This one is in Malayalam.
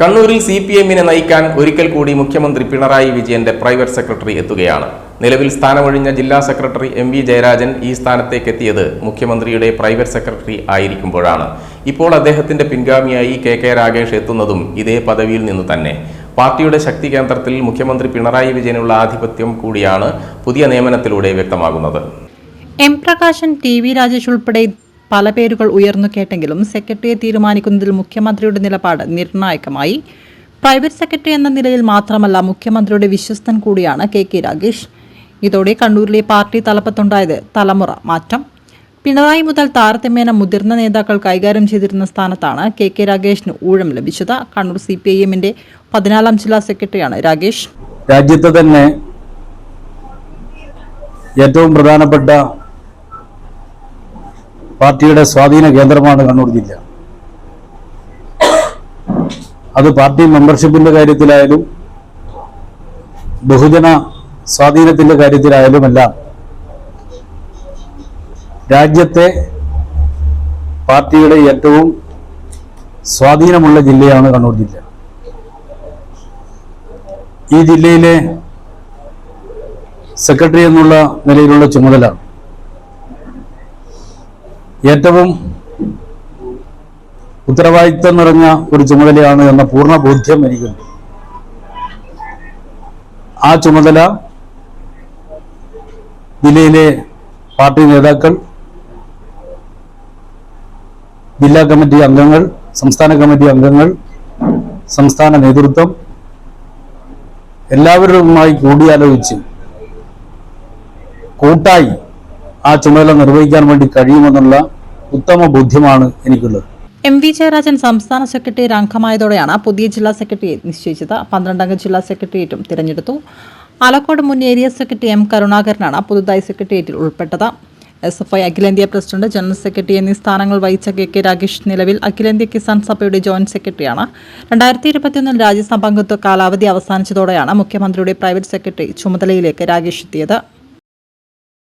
കണ്ണൂരിൽ സി പി എമ്മിനെ നയിക്കാൻ ഒരിക്കൽ കൂടി മുഖ്യമന്ത്രി പിണറായി വിജയന്റെ പ്രൈവറ്റ് സെക്രട്ടറി എത്തുകയാണ്. നിലവിൽ സ്ഥാനമൊഴിഞ്ഞ ജില്ലാ സെക്രട്ടറി എം വി ജയരാജൻ ഈ സ്ഥാനത്തേക്ക് എത്തിയത് മുഖ്യമന്ത്രിയുടെ പ്രൈവറ്റ് സെക്രട്ടറി ആയിരിക്കുമ്പോഴാണ്. ഇപ്പോൾ അദ്ദേഹത്തിന്റെ പിൻഗാമിയായി കെ കെ രാഗേഷ് എത്തുന്നതും ഇതേ പദവിയിൽ നിന്ന് തന്നെ. പാർട്ടിയുടെ ശക്തി കേന്ദ്രത്തിൽ മുഖ്യമന്ത്രി പിണറായി വിജയനുള്ള ആധിപത്യം കൂടിയാണ് പുതിയ നിയമനത്തിലൂടെ വ്യക്തമാകുന്നത്. M Prakashan T V Rajesh ഉൾപ്പെടെ പല പേരുകൾ ഉയർന്നു കേട്ടെങ്കിലും സെക്രട്ടറിയെ തീരുമാനിക്കുന്നതിൽ മുഖ്യമന്ത്രിയുടെ നിലപാട് നിർണായകമായി. പ്രൈവറ്റ് സെക്രട്ടറി എന്ന നിലയിൽ മാത്രമല്ല മുഖ്യമന്ത്രിയുടെ വിശ്വസ്തൻ കൂടിയാണ് കെ കെ രാഗേഷ്. ഇതോടെ കണ്ണൂരിലെ പാർട്ടി തലപ്പത്തുണ്ടായത് തലമുറ മാറ്റം. പിണറായി മുതൽ താരതമ്യേന മുതിർന്ന നേതാക്കൾ കൈകാര്യം ചെയ്തിരുന്ന സ്ഥാനത്താണ് കെ കെ രാഗേഷിന് ഊഴം ലഭിച്ചത്. കണ്ണൂർ സി പി ഐ എമ്മിന്റെ പതിനാലാം ജില്ലാ സെക്രട്ടറിയാണ് രാഗേഷ്. രാജ്യത്തെ തന്നെ ഏറ്റവും പ്രധാനപ്പെട്ട പാർട്ടിയുടെ സ്വാധീന കേന്ദ്രമാണ് കണ്ണൂർ ജില്ല. അത് പാർട്ടി മെമ്പർഷിപ്പിന്റെ കാര്യത്തിലായാലും ബഹുജന സ്വാധീനത്തിന്റെ കാര്യത്തിലായാലും എല്ലാം രാജ്യത്തെ പാർട്ടിയുടെ ഏറ്റവും സ്വാധീനമുള്ള ജില്ലയാണ് കണ്ണൂർ ജില്ല. ഈ ജില്ലയിലെ സെക്രട്ടറി എന്നുള്ള നിലയിലുള്ള ചുമതല ഏറ്റവും ഉത്തരവാദിത്തം നിറഞ്ഞ ഒരു ചുമതലയാണ് എന്ന പൂർണ ബോധ്യം എനിക്കുണ്ട്. ആ ചുമതല ജില്ലയിലെ പാർട്ടി നേതാക്കൾ ജില്ലാ കമ്മിറ്റി അംഗങ്ങൾ സംസ്ഥാന കമ്മിറ്റി അംഗങ്ങൾ സംസ്ഥാന നേതൃത്വം എല്ലാവരുമായി കൂടിയാലോചിച്ച് കൂട്ടായി ആ ചുമതല നിർവഹിക്കാൻ വേണ്ടി കഴിയുമെന്നുള്ള ഉത്തമ ബോധ്യമാണ് എനിക്കുള്ളത്. എം വി ജയരാജൻ സംസ്ഥാന സെക്രട്ടറി അംഗമായതോടെയാണ് പുതിയ ജില്ലാ സെക്രട്ടറിയെ നിശ്ചയിച്ചത്. പന്ത്രണ്ടംഗ ജില്ലാ സെക്രട്ടേറിയറ്റും തിരഞ്ഞെടുത്തു. ആലക്കോട് മുൻ ഏരിയ സെക്രട്ടറി എം കരുണാകരനാണ് പുതുതായി സെക്രട്ടേറിയറ്റിൽ ഉൾപ്പെട്ടത്. എസ് എഫ് ഐ അഖിലേന്ത്യാ പ്രസിഡന്റ് ജനറൽ സെക്രട്ടറി എന്നീ സ്ഥാനങ്ങൾ വഹിച്ച കെ കെ രാഗേഷ് നിലവിൽ അഖിലേന്ത്യാ കിസാൻ സഭയുടെ ജോയിന്റ് സെക്രട്ടറിയാണ്. രണ്ടായിരത്തി ഇരുപത്തിയൊന്നിൽ രാജ്യസഭാംഗത്വ കാലാവധി അവസാനിച്ചതോടെയാണ് മുഖ്യമന്ത്രിയുടെ പ്രൈവറ്റ് സെക്രട്ടറി ചുമതലയിലേക്ക് രാഗേഷ് എത്തിയത്.